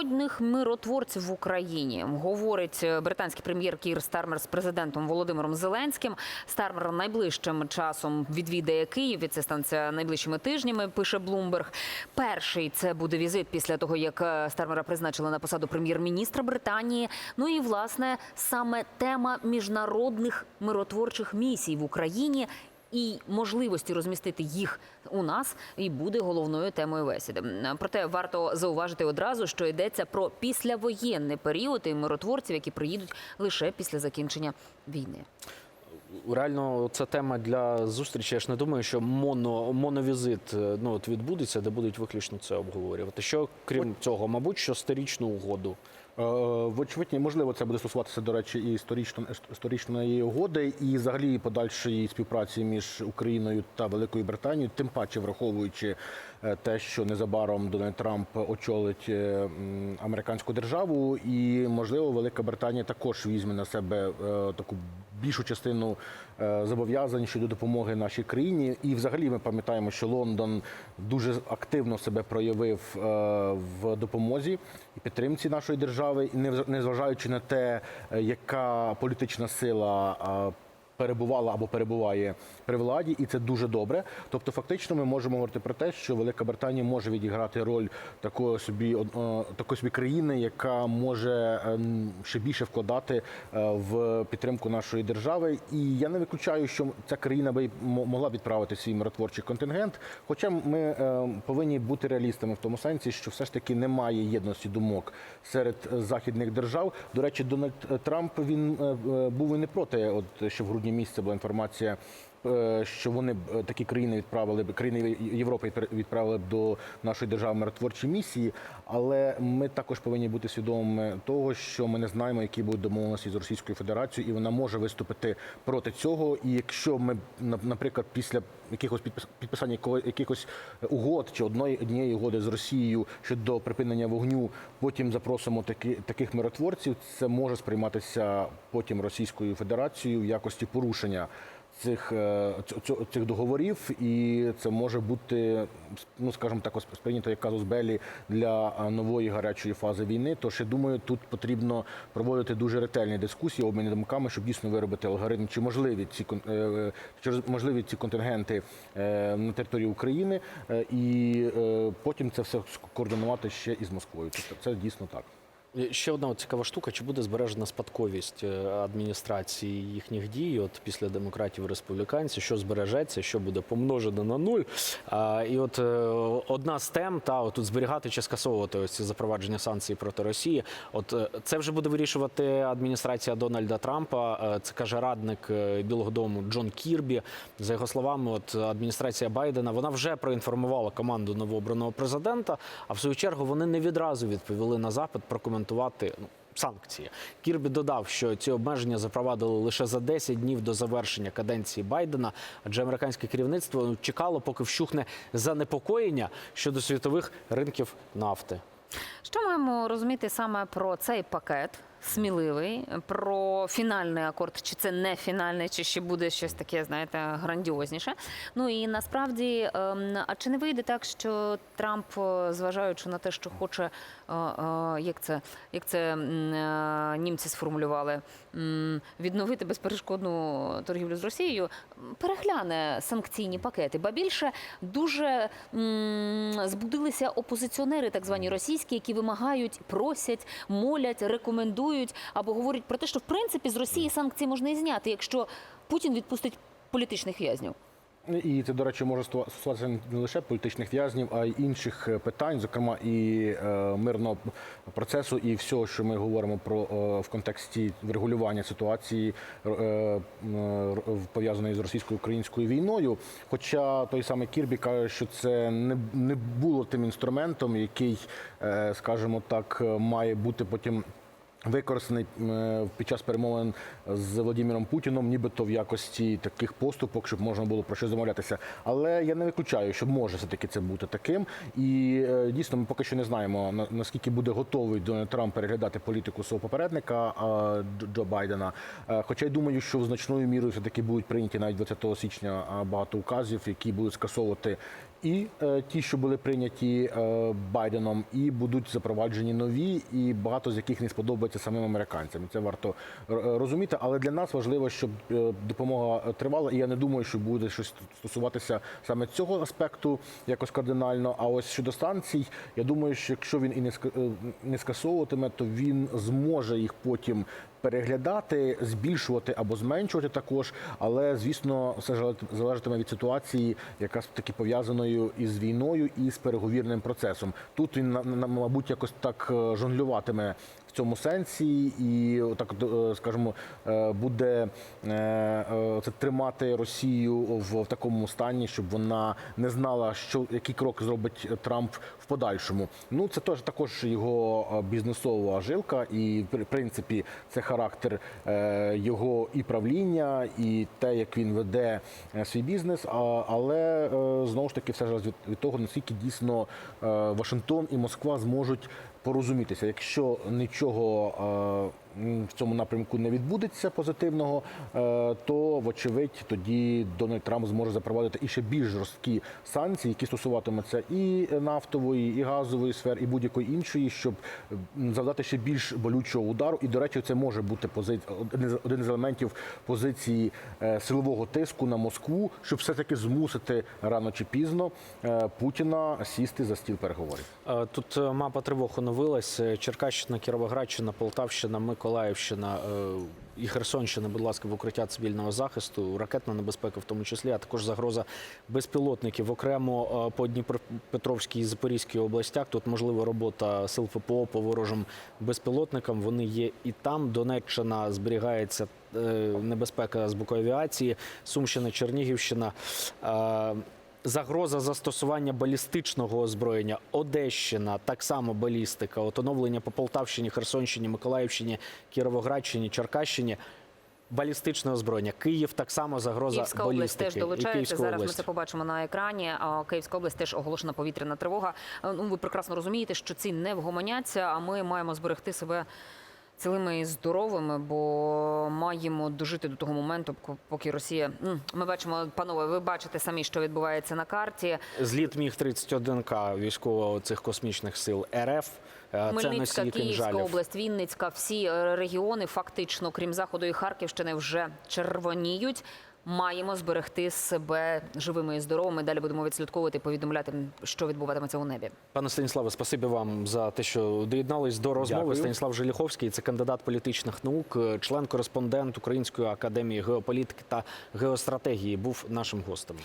Народних миротворців в Україні говорить е, британський прем'єр Кір Стармер з президентом Володимиром Зеленським. Стармер найближчим часом відвідає Київ. Це станеться найближчими тижнями. Пише Блумберг. Перший це буде візит після того, як е, Стармера призначили на посаду прем'єр-міністра Британії. Ну і власне саме тема міжнародних миротворчих місій в Україні і можливості розмістити їх у нас і буде головною темою бесіди. Проте варто зауважити одразу, що йдеться про післявоєнний період і миротворців, які приїдуть лише після закінчення війни. Реально, це тема для зустрічі. Я ж не думаю, що моно, моновізит е, ну, от відбудеться, де будуть виключно це обговорювати. Що крім цього, мабуть, що сторічну угоду. Е, Вочевидь, можливо, це буде стосуватися, до речі, і історично, історичної угоди, і взагалі подальшої співпраці між Україною та Великою Британією, тим паче враховуючи е, те, що незабаром Дональд Трамп очолить е, американську державу, і можливо, Велика Британія також візьме на себе е, таку більшу частину е, зобов'язань щодо допомоги нашій країні. І взагалі ми пам'ятаємо, що Лондон дуже активно себе проявив е, в допомозі і підтримці нашої держави, і не незважаючи на те, е, яка політична сила. Е, Перебувала або перебуває при владі, і це дуже добре. Тобто, фактично, ми можемо говорити про те, що Велика Британія може відіграти роль такої собі е, такої собі країни, яка може ем, ще більше вкладати е, в підтримку нашої держави. І я не виключаю, що ця країна би могла відправити свій миротворчий контингент. Хоча ми е, повинні бути реалістами в тому сенсі, що все ж таки немає єдності думок серед е, західних держав. До речі, Дональд Трамп він е, е, був і не проти, от що в грудні місяці була інформація. Е, Що вони б е, такі країни відправили б країни Європи відправили б до нашої держави миротворчі місії, але ми також повинні бути свідомими того, що ми не знаємо, які будуть домовленості з Російською Федерацією, і вона може виступити проти цього. І якщо ми наприклад, після якихось підписання якихось угод чи одної однієї угоди з Росією щодо припинення вогню, потім запросимо такі таких миротворців, це може сприйматися потім Російською Федерацією в якості порушення цих, е, цих договорів, і це може бути, ну скажімо так, сприйнято як казус белі для е, нової гарячої фази війни. Тож я думаю, тут потрібно проводити дуже ретельні дискусії, обміни думками, щоб дійсно виробити алгоритм, чи можливі ці е, чи можливі ці контингенти на території України, і потім це все координувати ще із Москвою. Тобто це дійсно так. І Ще одна цікава штука: чи буде збережена спадковість е, адміністрації їхніх дій? От після демократів і республіканців, що збережеться, що буде помножено на нуль? А, і от е, одна з тем, та тут зберігати чи скасовувати ось ці запровадження санкцій проти Росії. От е, це вже буде вирішувати адміністрація Дональда Трампа. Е, Це каже радник е, Білого Дому Джон Кірбі. За його словами, от адміністрація Байдена вона вже проінформувала команду новообраного президента. А в свою чергу вони не відразу відповіли на запит прокоментувати ну, санкції. Кірбі додав, що ці обмеження запровадили лише за 10 днів до завершення каденції Байдена, адже американське керівництво ну, чекало, поки вщухне занепокоєння щодо світових ринків нафти. Що маємо розуміти саме про цей пакет? Сміливий про фінальний акорд, чи це не фінальний, чи ще буде щось таке, знаєте, грандіозніше. Ну і насправді, ем, а чи не вийде так, що Трамп, е, зважаючи на те, що хоче, е, е, як це, як це німці сформулювали, відновити безперешкодну торгівлю з Росією, перегляне санкційні пакети. Ба більше дуже збудилися опозиціонери, так звані російські, які вимагають, просять, молять, рекомендують або говорять про те, що в принципі з Росії санкції можна і зняти, якщо Путін відпустить політичних в'язнів. І це, до речі, може стосува- стосуватися не лише політичних в'язнів, а й інших е, питань, зокрема і е, мирного процесу, і всього, що ми говоримо про е, в контексті врегулювання ситуації е, е, пов'язаної з російсько-українською війною. Хоча той самий Кірбі каже, що це не, не було тим інструментом, який, е, скажімо так, е, має бути потім Використаний е, під час перемовин з Владимиром Путіном, нібито в якості таких поступок, щоб можна було про щось домовлятися. Але я не виключаю, що може все таки це бути таким. І е, дійсно, ми поки що не знаємо на- наскільки буде готовий Дональд Трамп переглядати політику свого попередника Джо Байдена. Е, Хоча й думаю, що в значною мірою все таки будуть прийняті навіть 20 січня багато указів, які будуть скасовувати і е, ті, що були прийняті е, Байденом, і будуть запроваджені нові, і багато з яких не сподобається самим американцям. Це варто е, розуміти. Але для нас важливо, щоб е, допомога тривала. І я не думаю, що буде щось стосуватися саме цього аспекту якось кардинально. А ось щодо санкцій, я думаю, що якщо він і не е, не скасовуватиме, то він зможе їх потім переглядати, збільшувати або зменшувати також. Але звісно, все залежат- залежатиме від ситуації, яка таки пов'язаною із війною і з переговірним процесом. Тут він мабуть якось так е, жонглюватиме в цьому сенсі, і так скажімо, е, буде е, е, це тримати Росію в, такому стані, щоб вона не знала, що який крок зробить Трамп в подальшому. Ну це теж також його е, бізнесова жилка, і в принципі це характер е, його і правління, і те, як він веде е, свій бізнес. Але е, знову ж таки, все залежить від, того, наскільки дійсно е, Вашингтон і Москва зможуть порозумітися. Якщо нічого е, в цьому напрямку не відбудеться позитивного, е, то вочевидь тоді Дональд Трамп зможе запровадити і ще більш жорсткі санкції, які стосуватимуться і нафтової, і газової сфер, і будь-якої іншої, щоб завдати ще більш болючого удару. І до речі, це може бути пози... один з- елементів позиції е, силового тиску на Москву, щоб все таки змусити рано чи пізно е, Путіна сісти за стіл переговорів. Тут мапа тривог оновилась. Черкащина, Кіровоградщина, Полтавщина, Миколаївщина е, і Херсонщина, будь ласка, в укриття цивільного захисту, ракетна небезпека в тому числі, а також загроза безпілотників. Окремо е, по Дніпропетровській і Запорізькій областях. Тут можлива робота сил ППО по ворожим безпілотникам. Вони є і там. Донеччина зберігається е, небезпека з боку авіації, Сумщина, Чернігівщина. Загроза застосування балістичного озброєння, Одещина, так само балістика, от оновлення по Полтавщині, Херсонщині, Миколаївщині, Кіровоградщині, Черкащині. Балістичне озброєння. Київ так само загроза Київська область теж долучається. Зараз ми це побачимо на екрані. А Київська область теж оголошена повітряна тривога. Е, Ну ви прекрасно розумієте, що ці не вгомоняться. А ми маємо зберегти себе цілими і здоровими, бо маємо дожити до того моменту, поки Росія. Ми бачимо, панове, ви бачите самі, що відбувається на карті. Зліт міг 31К військового цих космічних сил РФ. Е, Хмельницька, Київська область, Вінницька, всі е, регіони, фактично, крім заходу і Харківщини, вже червоніють. Маємо зберегти себе живими і здоровими. Далі будемо відслідковувати, повідомляти, що відбуватиметься у небі. Пане Станіславе, спасибі вам за те, що доєднались до розмови. Дякую. Станіслав Желіховський, це кандидат політичних наук, член-кореспондент Української академії геополітики та геостратегії, був нашим гостем.